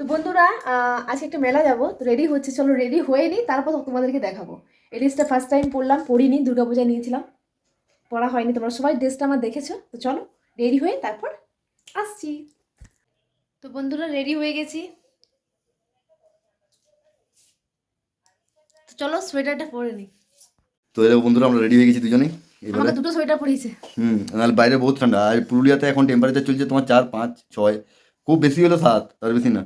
তো বন্ধুরা আজকে একটা মেলা যাব। তো রেডি হচ্ছে চলো রেডি হয়ে নিই তারপর তোমাদেরকে দেখাবো। এই ড্রেসটা ফার্স্ট টাইম পরলাম পরিনি দুর্গাপূজা নিয়েছিলাম। পড়া হয়নি তোমরা সবাই ড্রেসটা আমার দেখেছ। তো চলো রেডি হয়ে তারপর আসছি। তো বন্ধুরা রেডি হয়ে গেছি। তো চলো সোয়েটারটা পরে নিই। তো এরকম বন্ধুরা আমরা রেডি হয়ে গেছি দুজনেই এবারে। দুটো সোয়েটার পরিয়েছে হুম নাহলে বাইরে বহুত ঠান্ডা। আর পুরুলিয়াতে এখন টেম্পারেচার চলছে তোমার চার পাঁচ ছয়। খুব বেশি হলো সাত তার বেশি না।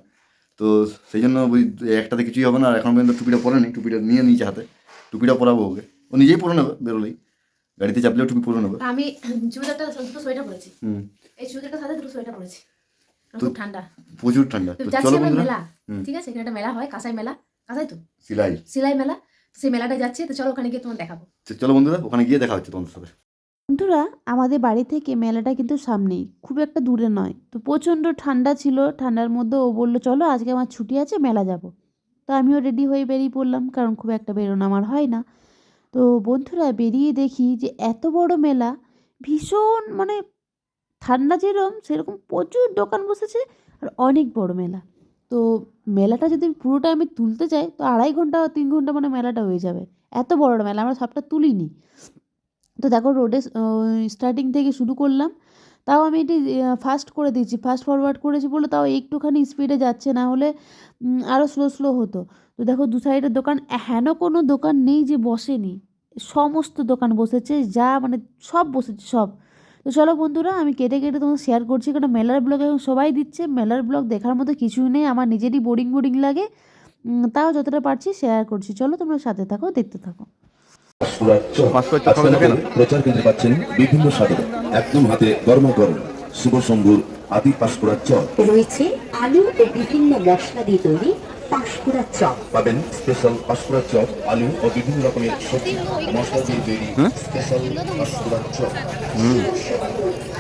তো সেই জন্য ওই একটাতে কিছুই হবে না। আর এখন পর্যন্ত টুপিটা পরে নেই টুপিটা নিয়ে নিয়েছে হাতে। টুপিটা পরাবো ওকে। ও নিজেই পরে নেবে বেরোলেই। গাড়িতে চাপলেও টুপি পরে নেবে। আমি চুড়িদারটা দুটো সোয়েটার পরেছি। হুম। এই চুড়িদারটার সাথে দুটো সোয়েটার পরেছি। খুব ঠান্ডা। প্রচুর ঠান্ডা। তো চলো বন্ধুরা। ঠিক আছে? এখানে একটা মেলা হয় কাঁসাই মেলা। কাঁসাই তো? সিলাই। সেলাই মেলা। সেই মেলাটা যাচ্ছে। তো চলো ওখানে গিয়ে তোমার দেখাবো। চলো বন্ধুরা ওখানে গিয়ে দেখা হচ্ছে তোমাদের সাথে। বন্ধুরা, আমাদের বাড়ি থেকে মেলাটা কিন্তু সামনেই, খুব একটা দূরে নয়। তো প্রচণ্ড ঠান্ডা ছিল, ঠান্ডার মধ্যে ও বলল, চলো, আজকে আমার ছুটি আছে, মেলা যাব। তো আমিও রেডি হয়ে বেরিয়ে পড়লাম, কারণ খুব একটা বেরোনো আমার হয় না। তো বন্ধুরা, বেরিয়ে দেখি যে এত বড় মেলা, ভীষণ মানে ঠান্ডা যেরকম সেরকম প্রচুর দোকান বসেছে আর অনেক বড় মেলা। তো মেলাটা যদি পুরোটা আমি তুলতে চাই, তো আড়াই ঘণ্টা তিন ঘণ্টা মানে মেলাটা হয়ে যাবে। এত বড় মেলা, আমরা সবটা তুলিনি। তো দেখো রোডে স্টার্টিং থেকে শুরু করলাম। তাও আমি এটি ফাস্ট করে দিয়েছি ফাস্ট ফরওয়ার্ড করেছি বলে তাও একটুখানি স্পিডে যাচ্ছে, না হলে আরও স্লো স্লো হতো। তো দেখো দু সাইডের দোকান, হেন কোনো দোকান নেই যে বসেনি। সমস্ত দোকান বসেছে, যা মানে সব বসেছে, সব। তো চলো বন্ধুরা, আমি কেটে কেটে তোমাকে শেয়ার করছি কারণ মেলার ব্লগ এখন সবাই দিচ্ছে। মেলার ব্লগ দেখার মতো কিছুই নেই, আমার নিজেরই বোরিং বোরিং লাগে। তাও যতটা পারছি শেয়ার করছি। চলো তোমরা সাথে থাকো, দেখতে থাকো। প্রচার কেন্দ্রে পাচ্ছেন বিভিন্ন সাধক। একদম হাতে গরম গরম। শুভ শম্ভুর আদি পাঁশকুড়ার চপ রয়েছে আলু ও বিভিন্ন মশলা দিয়ে তৈরি পাঁশকুড়ার চপ পাবেন স্পেশাল পাঁশকুড়ার চপ আলু ও বিভিন্ন রকমের সবজি। মশলা দিয়ে তৈরি স্পেশাল পাঁশকুড়ার চপ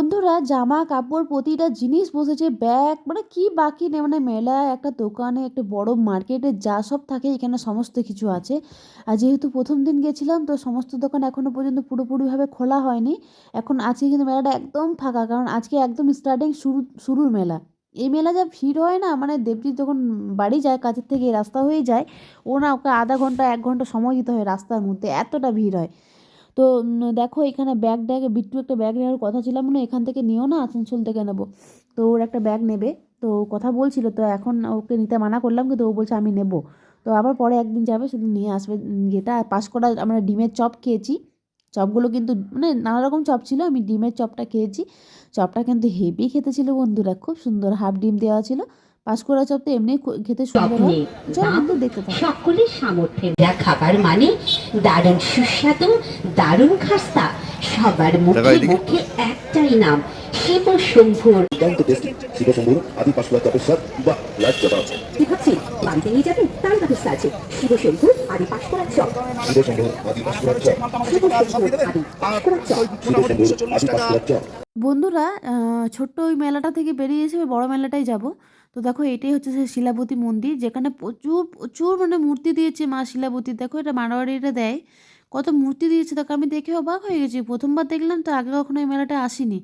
বন্ধুরা, জামা কাপড় প্রতিটা জিনিস বসেছে, ব্যাগ মানে কি বাকি নেই মানে মেলা, একটা দোকানে, একটা বড় মার্কেটে, যা সব থাকে, এখানে সমস্ত কিছু আছে। আর যেহেতু প্রথম দিন গেছিলাম, তো সমস্ত দোকান এখনও পর্যন্ত পুরোপুরিভাবে খোলা হয়নি। এখন আজকে কিন্তু মেলাটা একদম ফাঁকা, কারণ আজকে একদম স্টার্টিং শুরু, শুরুর মেলা। এই মেলা যা ভিড় হয় না মানে দেবজিৎ যখন বাড়ি যায় কাছের থেকে রাস্তা হয়ে যায়, ও না ওকে আধা ঘণ্টা, এক ঘণ্টা সময় দিতে হয় রাস্তার মধ্যে, এতটা ভিড় হয়। তো দেখো এখানে ব্যাগ ট্যাগ বিট্টু একটা ব্যাগ নেওয়ার কথা ছিল, মনে এখান থেকে নিও না, আসানসোল থেকে নেব। তো ওর একটা ব্যাগ নেবে, তো কথা বলছিল, তো এখন ওকে নিতে মানা করলাম, কিন্তু ও বলছে আমি নেব। তো আবার পরে একদিন যাবে সেদিন নিয়ে আসবে পাস করা, আমরা ডিমের চপ খেয়েছি। চপগুলো কিন্তু মানে নানা রকম চপ ছিল, আমি ডিমের চপটা খেয়েছি। চপটা কিন্তু হেভি খেতে ছিল বন্ধুরা, খুব সুন্দর হাফ ডিম দেওয়া ছিল। পাঁশকুড়া চপ তো এমনি খেতে সুন্দর হয়। নেই, চলো বন্ধু দেখতে থাকো। সকলের সামর্থ্যের যা খাবার মানে দারুণ সুস্বাদু দারুণ খাস্তা। সবার মুখে মুখে একটাই নাম শিব শম্ভুর। দুর্দান্ত টেস্টি শিব শম্ভুর আদি পাঁশকুড়া চপের স্বাদ। বা চপ আছে। কি ভাবছেন? বাড়িতে নিয়ে যাবেন? তার ব্যবস্থা আছে। শিব শম্ভুর আদি পাঁশকুড়া চপ। শিব শম্ভুর আদি চপ। শিব শম্ভুর আদি পাঁশকুড়া চপ। শিব শম্ভুর আদি চপ। বন্ধুরা আহ, ছোট্ট ওই মেলাটা থেকে বেরিয়ে এসে বড় মেলাটাই যাব। তো দেখো এটাই হচ্ছে সেই শিলাবতী মন্দির, যেখানে প্রচুর প্রচুর মানে মূর্তি দিয়েছে মা শিলাবতী। দেখো এটা মারোয়ারিটা দেয়, কত মূর্তি দিয়েছে। দেখো আমি দেখে অবাক হয়ে গেছি, প্রথমবার দেখলাম তো আগে কখনো এই মেলাটা আসিনি।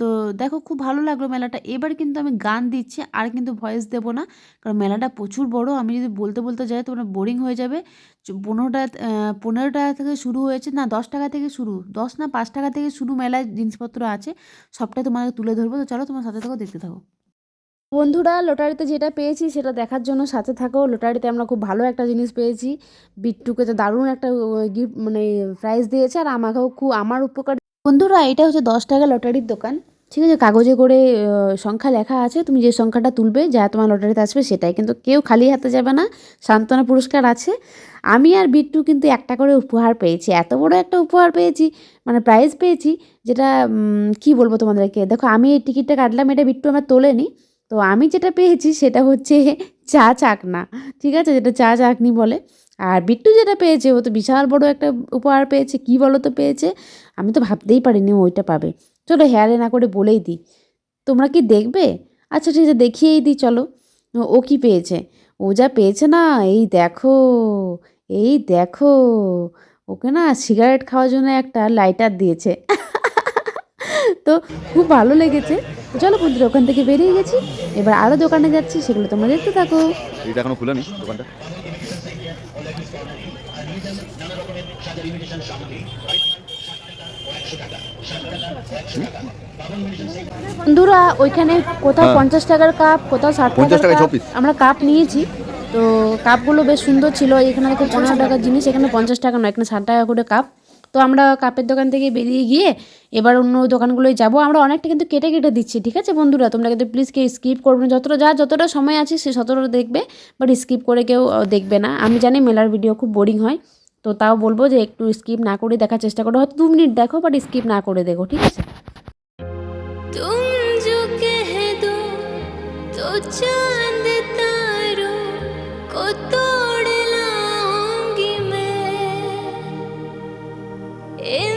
তো দেখো খুব ভালো লাগল মেলাটা। এবার কিন্তু আমি গান দিচ্ছি, আর কিন্তু ভয়েস দেবো না, কারণ মেলাটা প্রচুর বড়। আমি যদি বলতে বলতে যাই তোমরা বোরিং হয়ে যাবে। পনেরোটা পনেরো টাকা থেকে শুরু হয়েছে, না দশ টাকা থেকে শুরু, দশ না পাঁচ টাকা থেকে শুরু মেলায় জিনিসপত্র আছে, সবটাই তোমাকে তুলে ধরবো। তো চলো তোমার সাথে থাকো, দেখতে থাকো। বন্ধুরা, লটারিতে যেটা পেয়েছি সেটা দেখার জন্য সাথে থাকো। লটারিতে আমরা খুব ভালো একটা জিনিস পেয়েছি। বিট্টুকে তো দারুণ একটা গিফট মানে প্রাইজ দিয়েছে। আর আমাকেও খুব আমার উপকার বন্ধুরা, এটা হচ্ছে দশ টাকা লটারির দোকান। ঠিক আছে, কাগজে করে সংখ্যা লেখা আছে। তুমি যে সংখ্যাটা তুলবে, যা তোমার লটারিতে আসবে সেটাই। কিন্তু কেউ খালি হাতে যাবে না, সান্ত্বনা পুরস্কার আছে। আমি আর বিট্টু কিন্তু একটা করে উপহার পেয়েছি। এত বড় একটা উপহার পেয়েছি মানে প্রাইজ পেয়েছি, যেটা কি বলব তোমাদেরকে? দেখো, আমি এই টিকিটটা কাটলাম, এটা বিট্টু আমার তোলেনি। তো আমি যেটা পেয়েছি সেটা হচ্ছে চা চাকনা, ঠিক আছে? যেটা চা চাকনি বলে। আর বিট্টু যেটা পেয়েছে, ও তো বিশাল বড় একটা উপহার পেয়েছে, কি বলো তো পেয়েছে? আমি তো ভাবতেই পারিনি ওইটা পাবে। চলো হেয়ারে না করে বলেই দিই। তোমরা কি দেখবে? আচ্ছা ঠিক আছে, দেখিয়েই দিই, চলো। ও- কি পেয়েছে? ও যা পেয়েছে না, এই দেখো এই দেখো। ওকে না সিগারেট খাওয়ার জন্য একটা লাইটার দিয়েছে। তো খুব ভালো লেগেছে। তো চলো বন্ধুরা ওখান থেকে বেরিয়ে গেছি। এবার আরও দোকানে যাচ্ছি সেগুলো তোমরা দেখতে থাকো। এটা এখনও খুলেনি দোকানটা? বন্ধুরা ওইখানে কোথাও হ্যাঁ। পঞ্চাশ টাকার কাপ কোথাও ষাট 50 টাকার কাপ আমরা কাপ নিয়েছি। তো কাপগুলো বেশ সুন্দর ছিল। এখানে দেখো পনেরো টাকার জিনিস এখানে পঞ্চাশ টাকা নয় এখানে ষাট টাকা করে কাপ তো আমরা কাপের দোকান থেকে বেরিয়ে গিয়ে এবার অন্য দোকানগুলোয় যাব আমরা অনেকটা কিন্তু কেটে কেটে দিচ্ছি ঠিক আছে বন্ধুরা তোমরা কিন্তু প্লিজ কেউ স্কিপ করবে না যতটা যা যতটা সময় আছে সে ততটা দেখবে বাট স্কিপ করে কেউ আহ, দেখবে না আমি জানি মেলার ভিডিও খুব বোরিং হয় তো তাও বলবো যে একটু স্কিপ না করে দেখার চেষ্টা করো হয়তো দু মিনিট দেখো বাট স্কিপ না করে দেখো ঠিক আছে तुम जो कह दो तो चांद It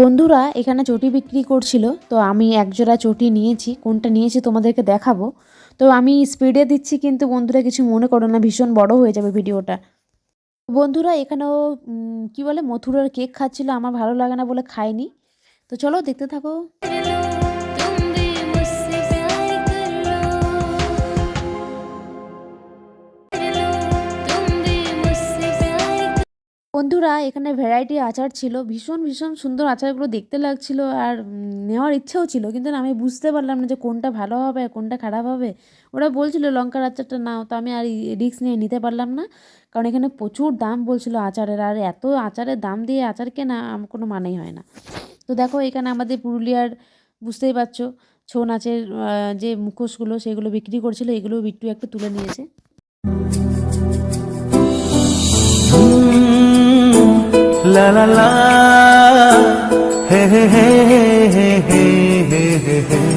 বন্ধুরা এখানে চটি বিক্রি করছিল, তো আমি একজোড়া চটি নিয়েছি, কোনটা নিয়েছি তোমাদেরকে দেখাবো। তো আমি স্পিডে দিচ্ছি, কিন্তু বন্ধুরা কিছু মনে করো না, ভীষণ বড় হয়ে যাবে ভিডিওটা। বন্ধুরা এখানেও কি বলে, মথুরার কেক খাচ্ছিল, আমার ভালো লাগে না বলে খাইনি। তো চলো দেখতে থাকো। বন্ধুরা, এখানে ভ্যারাইটি আচার ছিল, ভীষণ ভীষণ সুন্দর আচারগুলো দেখতে লাগছিল আর নেওয়ার ইচ্ছেও ছিল, কিন্তু আমি বুঝতে পারলাম না যে কোনটা ভালো হবে, কোনটা খারাপ হবে। ওরা বলছিল, লঙ্কার আচারটা নাও। তো আমি আর রিস্ক নিয়ে নিতে পারলাম না, কারণ এখানে প্রচুর দাম বলছিল আচারের, আর এত আচারের দাম দিয়ে আচার কেনা আমার কোনো মানেই হয় না। তো দেখো, এখানে আমাদের পুরুলিয়ার, বুঝতেই পারছ ছৌ নাচের যে মুখোশগুলো, সেগুলো বিক্রি করছিল এগুলো বিট্টু একটু তুলে নিয়েছে। La la la, hey hey hey hey hey hey hey hey.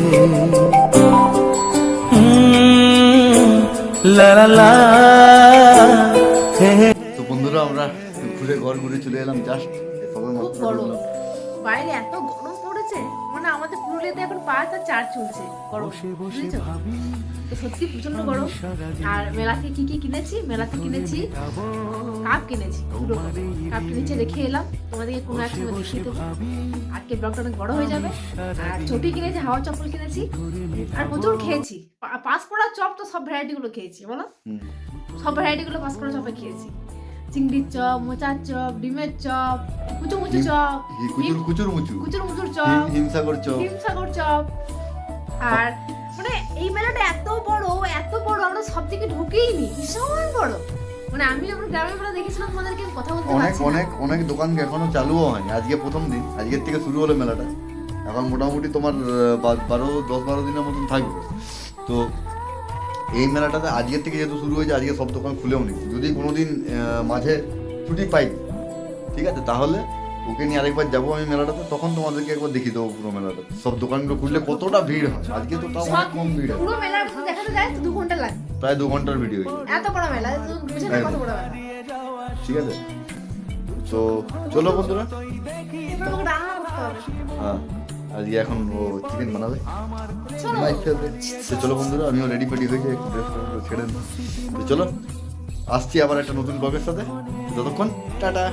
Mm, La la la, hey hey. তো বন্ধুরা আমরা ঘুরে ঘর ঘুরে চলে এলাম জাস্ট সবে খুব মাত্র বাইরে এত গরম পড়েছে। মানে আমাদের পুরুলিয়াতে এখন পাঁচ আর চার চলছে। গরম। বুঝেছ? তো সত্যি প্রচণ্ড গরম। আর মেলা থেকে কি কি কিনেছি? মেলা থেকে কিনেছি কাপ কিনেছি দুটো কাপ। কিনেছি রেখে এলাম। তোমাদেরকে কোনো এক সময় দেখিয়ে দেবো। আজকে ব্লগটা অনেক বড় হয়ে যাবে। আর চটি কিনেছি হাওয়া চপ্পল কিনেছি। আর প্রচুর খেয়েছি। পা- পাঁচ পড়া চপ তো সব ভ্যারাইটি গুলো খেয়েছি বলো? সব ভ্যারাইটি গুলো পাঁচ পড়া চপে খেয়েছি। চিংড়ির চপ মোচার চপ ডিমের চপ কুচু মুচু চপ কুচুর কুচুর মুচু কুচুর মুচুর চপ হিম- হিমসাগর চপ। হিমসাগর চপ। আর মানে এই মেলাটা এত বড় এত বড় আমরা সব থেকে ঢুকেইনি ভীষণ বড়। মানে আমি যখন গ্রামের মেলা দেখেছিলাম তোমাদেরকে কথা বলতে অনেক অনেক অনেক দোকান এখনও চালুও হয়নি? আজকে প্রথম দিন আজকের থেকে শুরু হলো মেলাটা। এখন মোটামুটি তোমার বারো দশ বারো দিনের মতন থাকবে। তো এই মেলাটাতে আজকের থেকে যেহেতু শুরু হয়েছে আজকে সব দোকান খুলেও নি। যদি কোনো দিন মাঝে ছুটি পাই ঠিক আছে তাহলে ওকে নিয়ে আরেকবার যাব আমি মেলাটাতে তখন তোমাদেরকে একবার দেখিয়ে দেবো পুরো মেলাটা। সব দোকানগুলো খুললে কতটা ভিড় হয়? আজকে তো তাও অনেক কম ভিড় হয়। পুরো মধ্যে দেখাতে যায় তো ঘণ্টা লাগে। প্রায় দু ঘণ্টার ভিডিও এত বড় মেলা বুঝে না কত বড় মেলা। ঠিক আছে? তো চলো বন্ধুরা। হ্যাঁ আজকে এখন ও চিকেন বানাবে। তো চলো বন্ধুরা আমিও রেডি ফেডি হয়ে যাই ছেড়ে। তো চলো আসছি আবার একটা নতুন ব্লগের সাথে। ততক্ষণ টাটা।